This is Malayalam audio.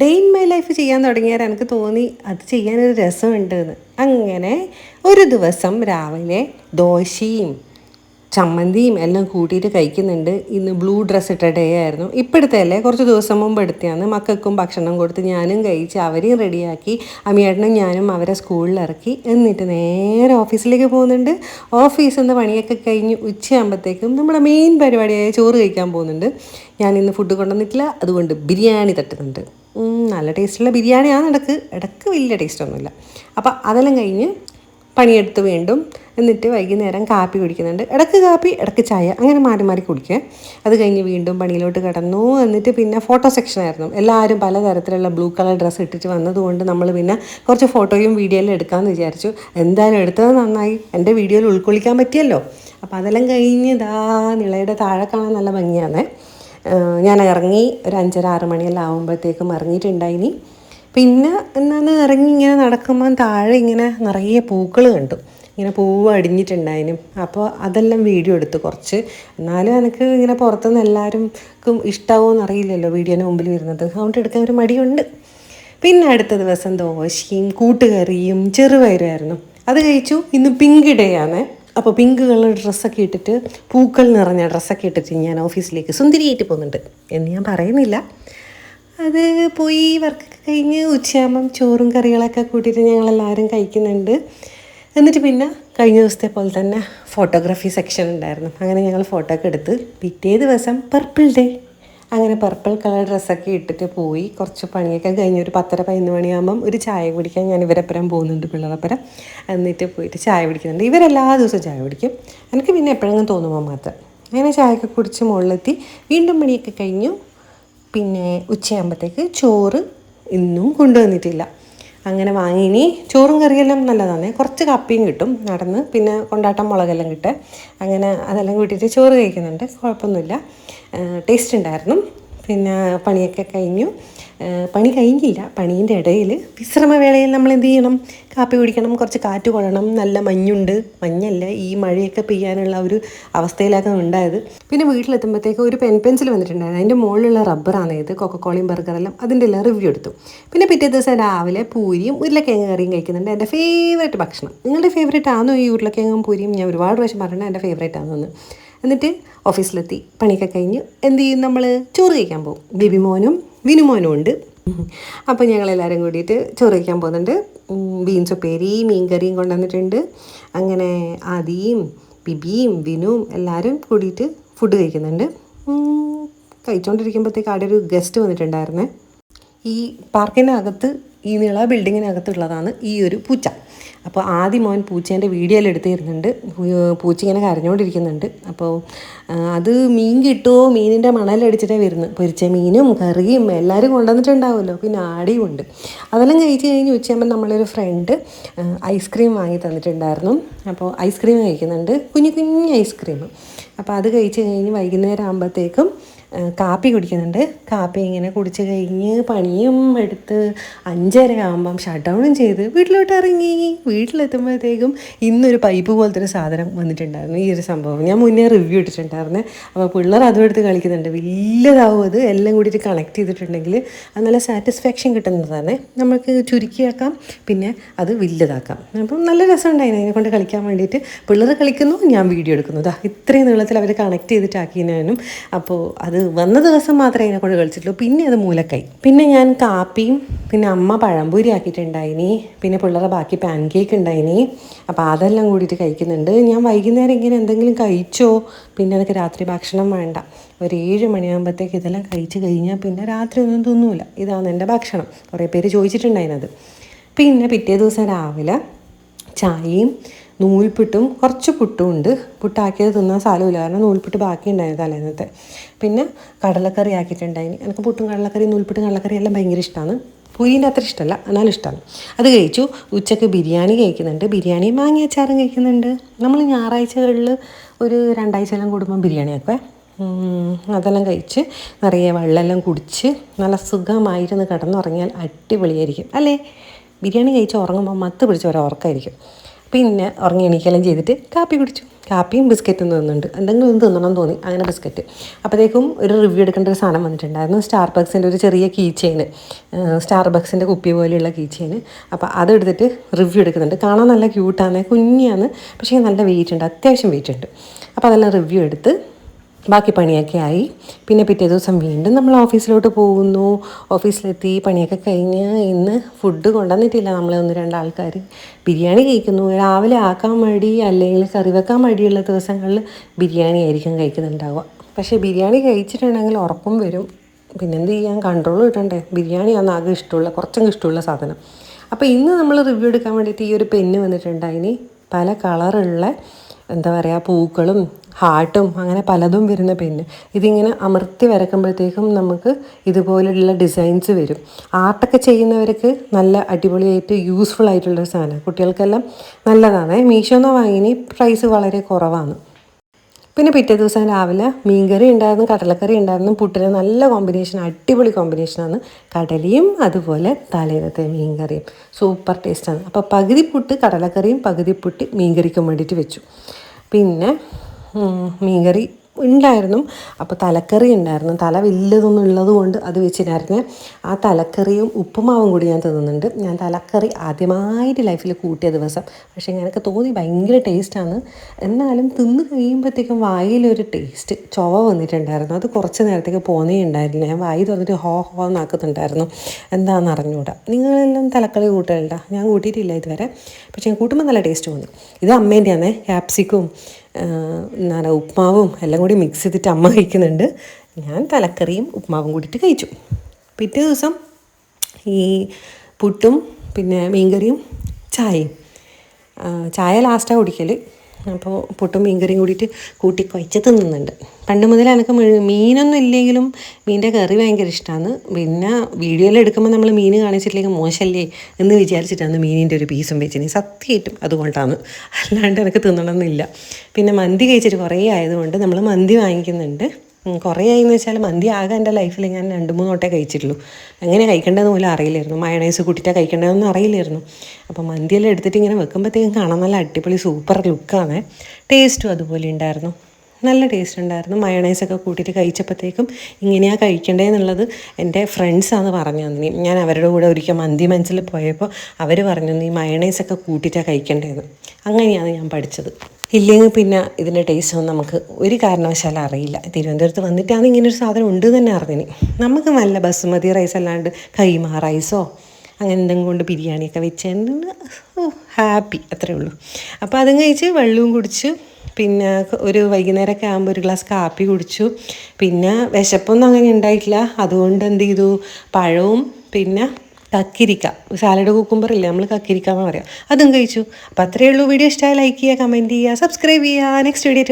ഡേ ഇൻ മൈ ലൈഫ് ചെയ്യാൻ തുടങ്ങിയാൽ എനിക്ക് തോന്നി അത് ചെയ്യാനൊരു രസമുണ്ട് എന്ന് അങ്ങനെ ഒരു ദിവസം രാവിലെ ദോശയും ചമ്മന്തിയും എല്ലാം കൂട്ടിയിട്ട് കഴിക്കുന്നുണ്ട്. ഇന്ന് ബ്ലൂ ഡ്രസ്സ് ഇട്ട ഡേ ആയിരുന്നു. ഇപ്പോഴത്തെ അല്ലേ? കുറച്ച് ദിവസം മുമ്പ് എടുത്തതാണ്. മക്കൾക്കും ഭക്ഷണം കൊടുത്ത് ഞാനും കഴിച്ച് അവരെയും റെഡിയാക്കി അമ്മിയേട്ടനും ഞാനും അവരെ സ്കൂളിൽ ഇറക്കി. എന്നിട്ട് നേരെ ഓഫീസിലേക്ക് പോകുന്നുണ്ട്. ഓഫീസിൽ നിന്ന് പണിയൊക്കെ കഴിഞ്ഞ് ഉച്ചയാകുമ്പോഴത്തേക്കും നമ്മുടെ മെയിൻ പരിപാടിയായ ചോറ് കഴിക്കാൻ പോകുന്നുണ്ട്. ഞാൻ ഇന്ന് ഫുഡ് കൊണ്ടുവന്നിട്ടില്ല. അതുകൊണ്ട് ബിരിയാണി തട്ടുന്നുണ്ട്. നല്ല ടേസ്റ്റുള്ള ബിരിയാണിയാണ്. ഇടയ്ക്ക് ഇടയ്ക്ക് വലിയ ടേസ്റ്റൊന്നുമില്ല അപ്പോൾ അതെല്ലാം കഴിഞ്ഞ് പണിയെടുത്ത് വീണ്ടും എന്നിട്ട് വൈകുന്നേരം കാപ്പി കുടിക്കുന്നുണ്ട്. ഇടയ്ക്ക് കാപ്പി ഇടയ്ക്ക് ചായ അങ്ങനെ മാറി മാറി കുടിക്കുക. അത് കഴിഞ്ഞ് വീണ്ടും പണിയിലോട്ട് കടന്നു. എന്നിട്ട് പിന്നെ ഫോട്ടോ സെക്ഷനായിരുന്നു എല്ലാവരും പലതരത്തിലുള്ള ബ്ലൂ കളർ ഡ്രസ്സ് ഇട്ടിട്ട് വന്നതുകൊണ്ട് നമ്മൾ പിന്നെ കുറച്ച് ഫോട്ടോയും വീഡിയോയിലും എടുക്കാമെന്ന് വിചാരിച്ചു. എന്തായാലും എടുത്തത് നന്നായി. എന്റെ വീഡിയോയിൽ ഉൾക്കൊള്ളിക്കാൻ പറ്റിയല്ലോ. അപ്പോൾ അതെല്ലാം കഴിഞ്ഞ് ഇതാ നിളയുടെ താഴെ കാണാൻ നല്ല ഭംഗിയാണ് ഞാൻ ഇറങ്ങി ഒരു അഞ്ചര ആറ് മണിയെല്ലാം ആകുമ്പോഴത്തേക്കും ഇറങ്ങിയിട്ടുണ്ടായിനി. പിന്നെ എന്നാന്ന് ഇറങ്ങി ഇങ്ങനെ നടക്കുമ്പോൾ താഴെ ഇങ്ങനെ നിറയെ പൂക്കൾ കണ്ടു. ഇങ്ങനെ പൂവ് അടിഞ്ഞിട്ടുണ്ടായിനും. അപ്പോൾ അതെല്ലാം വീഡിയോ എടുത്ത് കുറച്ച്. എന്നാലും എനിക്ക് ഇങ്ങനെ പുറത്തുനിന്ന് എല്ലാവർക്കും ഇഷ്ടമാവുമെന്ന് അറിയില്ലല്ലോ വീഡിയോന് മുമ്പിൽ വരുന്നത്. അതുകൊണ്ട് എടുക്കാൻ ഒരു മടിയുണ്ട്. പിന്നെ അടുത്ത ദിവസം ദോശയും കൂട്ടുകറിയും ചെറുപയറുമായിരുന്നു അത് കഴിച്ചു. ഇന്ന് പിങ്ക് ഡേ അപ്പോൾ പിങ്ക് കളർ ഡ്രസ്സൊക്കെ ഇട്ടിട്ട് പൂക്കൾ നിറഞ്ഞ ഡ്രസ്സൊക്കെ ഇട്ടിട്ട് ഞാൻ ഓഫീസിലേക്ക് സുന്ദരിയായിട്ട് പോകുന്നുണ്ട് എന്ന് ഞാൻ പറയുന്നില്ല. അത് പോയി വർക്ക് കഴിഞ്ഞ് ഉച്ചയാകുമ്പം ചോറും കറികളൊക്കെ കൂട്ടിയിട്ട് ഞങ്ങളെല്ലാവരും കഴിക്കുന്നുണ്ട്. എന്നിട്ട് പിന്നെ കഴിഞ്ഞ ദിവസത്തെ പോലെ തന്നെ ഫോട്ടോഗ്രാഫി സെക്ഷൻ ഉണ്ടായിരുന്നു. അങ്ങനെ ഞങ്ങൾ ഫോട്ടോ ഒക്കെ എടുത്ത് പിറ്റേ ദിവസം പർപ്പിൾ ഡേ അങ്ങനെ പർപ്പിൾ കളർ ഡ്രസ്സൊക്കെ ഇട്ടിട്ട് പോയി. കുറച്ച് പണിയൊക്കെ കഴിഞ്ഞ് ഒരു പത്തര പതിനൊന്ന് മണിയാകുമ്പം ഒരു ചായ കുടിക്കാൻ ഞാൻ ഇവരപ്പുറം പോകുന്നുണ്ട് പിള്ളേരപ്പുറം. എന്നിട്ട് പോയിട്ട് ചായ കുടിക്കുന്നുണ്ട്. ഇവരെല്ലാ ദിവസവും ചായ കുടിക്കും. എനിക്ക് പിന്നെ എപ്പോഴെങ്കിലും തോന്നുമ്പോൾ മാത്രം. അങ്ങനെ ചായയൊക്കെ കുടിച്ച് മുകളിലെത്തി. വീണ്ടും പണിയൊക്കെ കഴിഞ്ഞു. പിന്നെ ഉച്ചയാകുമ്പോഴത്തേക്ക് ചോറ് ഇന്നും കൊണ്ടുവന്നിട്ടില്ല. അങ്ങനെ വാങ്ങി. ഇനി ചോറും കറിയെല്ലാം നല്ലതാണ്. കുറച്ച് കപ്പിയും കിട്ടും നടന്ന്. പിന്നെ കൊണ്ടാട്ടം മുളകെല്ലാം കിട്ടുക അങ്ങനെ അതെല്ലാം കൂട്ടിയിട്ട് ചോറ് കഴിക്കുന്നുണ്ട്. കുഴപ്പമൊന്നുമില്ല. ടേസ്റ്റ് ഉണ്ടായിരുന്നു. പിന്നെ പണിയൊക്കെ കഴിഞ്ഞു. പണി കഴിഞ്ഞില്ല. പണീന്റെ ഇടയിൽ വിശ്രമവേളയിൽ നമ്മൾ എന്ത് ചെയ്യണം? കാപ്പി കുടിക്കണം കുറച്ച് കാറ്റ് കൊള്ളണം നല്ല മഞ്ഞുണ്ട്. മഞ്ഞല്ല ഈ മഴയൊക്കെ പെയ്യാനുള്ള ഒരു അവസ്ഥയിലൊക്കെ ഉണ്ടായത്. പിന്നെ വീട്ടിലെത്തുമ്പോഴത്തേക്ക് ഒരു പെൻ പെൻസിൽ വന്നിട്ടുണ്ടായിരുന്നു. അതിന്റെ മുകളിലുള്ള റബ്ബറാണ് ഇത്. കൊക്കക്കോളയും ബർഗറെല്ലാം അതിന്റെ എല്ലാം റിവ്യൂ എടുത്തു. പിന്നെ പിറ്റേ ദിവസം രാവിലെ പൂരിയും ഉരുളക്കിഴങ്ങ് കറിയും കഴിക്കുന്നുണ്ട് എന്റെ ഫേവറേറ്റ് ഭക്ഷണം. നിങ്ങളുടെ ഫേവറേറ്റ് ആണോ ഈ ഉരുളക്കിഴങ്ങും പൂരിയും? ഞാൻ ഒരുപാട് പ്രാവശ്യം പറഞ്ഞിട്ടുണ്ട് എന്റെ ഫേവറേറ്റ് ആണെന്ന്. എന്നിട്ട് ഓഫീസിലെത്തി. പണിയൊക്കെ കഴിഞ്ഞ് എന്ത് ചെയ്യും നമ്മൾ ചോറ് കഴിക്കാൻ പോകും. ബിബി മോനും വിനുമോനും ഉണ്ട്. അപ്പോൾ ഞങ്ങൾ എല്ലാവരും കൂടിയിട്ട് ചോറ് കഴിക്കാൻ പോകുന്നുണ്ട്. ബീൻസ് ഉപ്പേരി മീൻകറിയും കൊണ്ടുവന്നിട്ടുണ്ട്. അങ്ങനെ ആദിയും ബിബിയും വിനുവും എല്ലാവരും കൂടിയിട്ട് ഫുഡ് കഴിക്കുന്നുണ്ട്. കഴിച്ചുകൊണ്ടിരിക്കുമ്പോഴത്തേക്ക് അവിടെ ഒരു ഗസ്റ്റ് വന്നിട്ടുണ്ടായിരുന്നേ. ഈ പാർക്കിനകത്ത് ഈ നീള ബിൽഡിങ്ങിനകത്തുള്ളതാണ് ഈ ഒരു പൂച്ച. അപ്പോൾ ആദ്യം മോൻ പൂച്ചേന്റെ വീഡിയോയിൽ എടുത്തിരുന്നുണ്ട്. പൂച്ച ഇങ്ങനെ കരഞ്ഞുകൊണ്ടിരിക്കുന്നുണ്ട്. അപ്പോൾ അത് മീൻ കിട്ടുമോ മീനിന്റെ മണലടിച്ചിട്ടേ വരുന്നു പൊരിച്ച മീനും കറിയും എല്ലാവരും കൊണ്ടുവന്നിട്ടുണ്ടാവുമല്ലോ. പിന്നെ ആടിയും ഉണ്ട്. അതെല്ലാം കഴിച്ച് കഴിഞ്ഞ് ഉച്ചയാകുമ്പോൾ നമ്മളൊരു ഫ്രണ്ട് ഐസ്ക്രീം വാങ്ങി തന്നിട്ടുണ്ടായിരുന്നു. അപ്പോൾ ഐസ്ക്രീം കഴിക്കുന്നുണ്ട്. കുഞ്ഞു കുഞ്ഞു ഐസ്ക്രീം അപ്പോൾ അത് കഴിച്ച് കഴിഞ്ഞ് വൈകുന്നേരം ആകുമ്പോഴത്തേക്കും കാപ്പി കുടിക്കുന്നുണ്ട്. കാപ്പി ഇങ്ങനെ കുടിച്ച് കഴിഞ്ഞ് പണിയും എടുത്ത് അഞ്ചര ആകുമ്പം ഷട്ട് ഡൗണും ചെയ്ത് വീട്ടിലോട്ട് ഇറങ്ങി. വീട്ടിലെത്തുമ്പോഴത്തേക്കും ഇന്നൊരു പൈപ്പ് പോലത്തെ ഒരു സാധനം വന്നിട്ടുണ്ടായിരുന്നു. ഈ ഒരു സംഭവം. ഞാൻ മുന്നേ റിവ്യൂ ഇട്ടിട്ടുണ്ടായിരുന്നു. അപ്പോൾ പിള്ളേർ അതും എടുത്ത് കളിക്കുന്നുണ്ട്. വലിയതാവും അത്. എല്ലാം കൂടിയിട്ട് കണക്ട് ചെയ്തിട്ടുണ്ടെങ്കിൽ അത് നല്ല സാറ്റിസ്ഫാക്ഷൻ കിട്ടുന്നതാണ്. നമുക്ക് ചുരുക്കിയാക്കാം പിന്നെ അത് വലുതാക്കാം. അപ്പം നല്ല രസമുണ്ടായിരുന്നു അതിനെ കൊണ്ട് കളിക്കാൻ വേണ്ടിയിട്ട് പിള്ളേർ കളിക്കുന്നു ഞാൻ വീഡിയോ എടുക്കുന്നു. ദാ ഇത്രയും നീളത്തിൽ അവർ കണക്ട് ചെയ്തിട്ടാക്കിയതിനും അപ്പോൾ അത് വന്ന ദിവസം മാത്രമേ അതിനെ കൊണ്ട് കളിച്ചിട്ടുള്ളൂ. പിന്നെ അത് മൂലക്കായി. പിന്നെ ഞാൻ കാപ്പിയും പിന്നെ അമ്മ പഴംപൂരി ആക്കിയിട്ടുണ്ടായിനി. പിന്നെ പിള്ളേരെ ബാക്കി പാൻ കേക്ക് ഉണ്ടായിനി. അപ്പോൾ അതെല്ലാം കൂടിയിട്ട് കഴിക്കുന്നുണ്ട്. ഞാൻ വൈകുന്നേരം ഇങ്ങനെ എന്തെങ്കിലും കഴിച്ചോ? പിന്നെ എനിക്ക് രാത്രി ഭക്ഷണം വേണ്ട. ഒരു ഏഴ് മണിയാകുമ്പോഴത്തേക്ക് ഇതെല്ലാം കഴിച്ച് കഴിഞ്ഞാൽ പിന്നെ രാത്രി ഒന്നും തിന്നൂല. ഇതാണ് എന്റെ ഭക്ഷണം. കുറേ പേര് ചോദിച്ചിട്ടുണ്ടായിരുന്നത് പിന്നെ പിറ്റേ ദിവസം രാവിലെ ചായയും നൂൽപുട്ടും കുറച്ച് പുട്ടും ഉണ്ട് പുട്ടാക്കിയത് തിന്നാൻ സ്ഥലമില്ല. കാരണം നൂൽപുട്ട് ബാക്കി ഉണ്ടായിരുന്നു തലേന്നത്തെ. പിന്നെ കടലക്കറി ആക്കിയിട്ടുണ്ടായിന്. എനിക്ക് പുട്ടും കടലക്കറി നൂൽപുട്ടും കടലക്കറി എല്ലാം ഭയങ്കര ഇഷ്ടമാണ് പൂരീന്റെ അത്ര ഇഷ്ടമല്ല. എന്നാലും ഇഷ്ടമാണ് അത് കഴിച്ചു. ഉച്ചയ്ക്ക് ബിരിയാണി കഴിക്കുന്നുണ്ട്. ബിരിയാണി മാങ്ങി അച്ചാറും കഴിക്കുന്നുണ്ട്. നമ്മൾ ഞായറാഴ്ചകളിൽ ഒരു രണ്ടാഴ്ചയെല്ലാം കൂടുമ്പോൾ ബിരിയാണി ആക്കുവേ അതെല്ലാം കഴിച്ച് നിറയെ വെള്ളമെല്ലാം കുടിച്ച് നല്ല സുഖമായിരുന്നു കിടന്നുറങ്ങിയാൽ അടിപൊളിയായിരിക്കും. അല്ലേ? ബിരിയാണി കഴിച്ച് ഉറങ്ങുമ്പോൾ മത്ത് പിടിച്ച ഒരു ഉറക്കമായിരിക്കും പിന്നെ ഉറങ്ങി എണീക്കെല്ലാം ചെയ്തിട്ട് കാപ്പി കുടിച്ചു. കാപ്പിയും ബിസ്ക്കറ്റും തിന്നുന്നുണ്ട്. എന്തെങ്കിലും ഒന്ന് തിന്നണം തോന്നി. അങ്ങനെ ബിസ്ക്കറ്റ്. അപ്പോഴത്തേക്കും ഒരു റിവ്യൂ എടുക്കേണ്ട ഒരു സാധനം വന്നിട്ടുണ്ടായിരുന്നു. സ്റ്റാർ ബക്സിന്റെ ഒരു ചെറിയ കീ ചെയിന് സ്റ്റാർ ബക്സിന്റെ കുപ്പി പോലെയുള്ള കീ ചെയിന് അപ്പോൾ അതെടുത്തിട്ട് റിവ്യൂ എടുക്കുന്നുണ്ട്. കാണാൻ നല്ല ക്യൂട്ടാണ് കുഞ്ഞിയാണ് പക്ഷേ നല്ല വെയിറ്റ് ഉണ്ട്. അത്യാവശ്യം വെയിറ്റ് ഉണ്ട്. അപ്പോൾ അതെല്ലാം റിവ്യൂ എടുത്ത് ബാക്കി പണിയൊക്കെ ആയി. പിന്നെ പിറ്റേ ദിവസം വീണ്ടും നമ്മൾ ഓഫീസിലോട്ട് പോകുന്നു. ഓഫീസിലെത്തി പണിയൊക്കെ കഴിഞ്ഞ് ഇന്ന് ഫുഡ് കൊണ്ടുവന്നിട്ടില്ല. നമ്മൾ ഒന്ന് രണ്ടാൾക്കാർ ബിരിയാണി കഴിക്കുന്നു. രാവിലെ ആക്കാൻ മടി അല്ലെങ്കിൽ കറി വെക്കാൻ മടിയുള്ള ദിവസങ്ങളിൽ ബിരിയാണി ആയിരിക്കും കഴിക്കുന്നുണ്ടാവുക. പക്ഷേ ബിരിയാണി കഴിച്ചിട്ടുണ്ടെങ്കിൽ ഉറപ്പും വരും. പിന്നെന്ത് ചെയ്യാൻ കൺട്രോൾ കിട്ടണ്ടേ? ബിരിയാണിയാണ് ആകെ ഇഷ്ടമുള്ള കുറച്ചങ്ങ് ഇഷ്ടമുള്ള സാധനം. അപ്പോൾ ഇന്ന് നമ്മൾ റിവ്യൂ എടുക്കാൻ വേണ്ടിയിട്ട് ഈ ഒരു പെന്ന് വന്നിട്ടുണ്ടായിനി. പല കളറുള്ള എന്താ പറയുക പൂക്കളും ഹാർട്ടും അങ്ങനെ പലതും വരുന്ന പെന്ന്. ഇതിങ്ങനെ അമർത്തി വരക്കുമ്പോഴത്തേക്കും നമുക്ക് ഇതുപോലെയുള്ള ഡിസൈൻസ് വരും. ആർട്ടൊക്കെ ചെയ്യുന്നവർക്ക് നല്ല അടിപൊളിയായിട്ട് യൂസ്ഫുൾ ആയിട്ടുള്ളൊരു സാധനമാണ് കുട്ടികൾക്കെല്ലാം നല്ലതാണ്. മീഷോന്ന് വാങ്ങിനി പ്രൈസ് വളരെ കുറവാണ്. പിന്നെ പിറ്റേ ദിവസം രാവിലെ മീൻകറി ഉണ്ടായിരുന്നു കടലക്കറി ഉണ്ടായിരുന്നു. പുട്ടിന് നല്ല കോമ്പിനേഷൻ അടിപൊളി കോമ്പിനേഷനാണ് കടലയും അതുപോലെ തലേന്നത്തെ മീൻകറിയും. സൂപ്പർ ടേസ്റ്റാണ് അപ്പോൾ പകുതി പുട്ട് കടലക്കറിയും പകുതി പുട്ട് മീൻകറിക്കും വേണ്ടിയിട്ട് വെച്ചു. പിന്നെ മീൻകറി. ഉണ്ടായിരുന്നു. അപ്പോൾ തലക്കറി ഉണ്ടായിരുന്നു. തല വലിയതൊന്നും ഉള്ളത് കൊണ്ട് അത് വെച്ചിട്ടായിരുന്നു ആ തലക്കറിയും ഉപ്പുമാവും കൂടി ഞാൻ തിന്നുന്നുണ്ട്. ഞാൻ തലക്കറി ആദ്യമായിട്ട് ലൈഫിൽ കൂട്ടിയ ദിവസം. പക്ഷേ ഞാനൊക്കെ തോന്നി ഭയങ്കര ടേസ്റ്റാണ് എന്നാലും തിന്ന് കഴിയുമ്പോഴത്തേക്കും വായിലൊരു ടേസ്റ്റ് ചൊവ വന്നിട്ടുണ്ടായിരുന്നു. അത് കുറച്ച് നേരത്തേക്ക് പോന്നേ ഉണ്ടായിരുന്നു ഞാൻ വായി തുറന്നിട്ട് ഹോ ഹോ എന്നാക്കുന്നുണ്ടായിരുന്നു. എന്താണെന്ന് അറിഞ്ഞുകൂടാ നിങ്ങളെല്ലാം തലക്കറി കൂട്ടലുണ്ടോ? ഞാൻ കൂട്ടിയിട്ടില്ല ഇതുവരെ. പക്ഷേ ഞാൻ കൂട്ടുമ്പോൾ നല്ല ടേസ്റ്റ് തോന്നി. ഇത് അമ്മേന്റെയാണേ ക്യാപ്സിക്കും എന്താണ് ഉപ്മാവും എല്ലാം കൂടി മിക്സ് ചെയ്തിട്ട് അമ്മ കഴിക്കുന്നുണ്ട്. ഞാൻ തലക്കറിയും ഉപ്മാവും കൂടിയിട്ട് കഴിച്ചു. പിറ്റേ ദിവസം ഈ പുട്ടും പിന്നെ മീൻകറിയും ചായയും. ചായ ലാസ്റ്റാണ് കുടിക്കൽ അപ്പോൾ പുട്ടും മീൻകറിയും കൂടിയിട്ട് കൂട്ടി കുഴച്ച് തിന്നുന്നുണ്ട്. പണ്ട് മുതൽ എനിക്ക് മീനൊന്നും ഇല്ലെങ്കിലും മീനിന്റെ കറി ഭയങ്കര ഇഷ്ടമാണ് പിന്നെ വീഡിയോയിൽ എടുക്കുമ്പോൾ നമ്മൾ മീൻ കാണിച്ചിട്ടില്ലെങ്കിൽ മോശമല്ലേ എന്ന് വിചാരിച്ചിട്ടാണ് മീനിന്റെ ഒരു പീസും വെച്ചിന്. സത്യമായിട്ടും അതുകൊണ്ടാണ് അല്ലാണ്ട് എനിക്ക് തിന്നണമെന്നില്ല പിന്നെ മന്തി കഴിച്ചിട്ട് കുറേ ആയതുകൊണ്ട് നമ്മൾ മന്തി വാങ്ങിക്കുന്നുണ്ട്. കുറേ ആയി എന്ന് വെച്ചാൽ മന്തി ആകെ എന്റെ ലൈഫിൽ ഞാൻ രണ്ട് മൂന്ന് വട്ടേ കഴിച്ചിട്ടുള്ളൂ. എങ്ങനെ കഴിക്കേണ്ടതെന്ന് പോലും അറിയില്ലായിരുന്നു. മയണൈസ് കൂട്ടിയിട്ടാണ് കഴിക്കേണ്ടതെന്ന് അറിയില്ലായിരുന്നു. അപ്പോൾ മന്തിയെല്ലാം എടുത്തിട്ട് ഇങ്ങനെ വെക്കുമ്പോഴത്തേക്കും കാണാൻ നല്ല അടിപൊളി സൂപ്പർ ലുക്കാണ് ടേസ്റ്റും അതുപോലെ ഉണ്ടായിരുന്നു. നല്ല ടേസ്റ്റ് ഉണ്ടായിരുന്നു. മയണൈസൊക്കെ കൂട്ടിയിട്ട് കഴിച്ചപ്പോഴത്തേക്കും ഇങ്ങനെയാണ് കഴിക്കേണ്ടതെന്നുള്ളത് എന്റെ ഫ്രണ്ട്സാണ് പറഞ്ഞു തന്നെ ഞാൻ അവരുടെ കൂടെ ഒരിക്കൽ മന്തി മനസ്സിൽ പോയപ്പോൾ അവർ പറഞ്ഞു ഈ മയണൈസൊക്കെ കൂട്ടിയിട്ടാണ് കഴിക്കേണ്ടതെന്ന് അങ്ങനെയാണ് ഞാൻ പഠിച്ചത്. ഇല്ലെങ്കിൽ പിന്നെ ഇതിന്റെ ടേസ്റ്റ് ഒന്നും നമുക്ക് ഒരു കാരണവശാലും അറിയില്ല. തിരുവനന്തപുരത്ത് വന്നിട്ടാണ് ഇങ്ങനൊരു സാധനം ഉണ്ട് തന്നെ അറിഞ്ഞിന്. നമുക്ക് നല്ല ബസുമതി റൈസ് അല്ലാണ്ട് കൈമ റൈസോ അങ്ങനെ എന്തെങ്കിലും കൊണ്ട് ബിരിയാണിയൊക്കെ വെച്ച് ഹാപ്പി അത്രേ ഉള്ളൂ. അപ്പോൾ അതും കഴിച്ച് വെള്ളവും കുടിച്ച് പിന്നെ ഒരു വൈകുന്നേരമൊക്കെ ആകുമ്പോൾ ഒരു ഗ്ലാസ് കാപ്പി കുടിച്ചു. പിന്നെ വിശപ്പൊന്നും അങ്ങനെ ഉണ്ടായിട്ടില്ല. അതുകൊണ്ട് എന്ത് ചെയ്തു? പഴവും പിന്നെ കക്കിരിക്ക. സാലഡ് കുക്കുംബർ നമ്മൾ കക്കിരിക്ക എന്ന് പറയാം. അതും കഴിച്ചു. അപ്പോൾ അത്രയേ ഉള്ളൂ വീഡിയോ ഇഷ്ടമായി ലൈക്ക് ചെയ്യുക കമന്റ് ചെയ്യുക. സബ്സ്ക്രൈബ് ചെയ്യുക നെക്സ്റ്റ് വീഡിയോ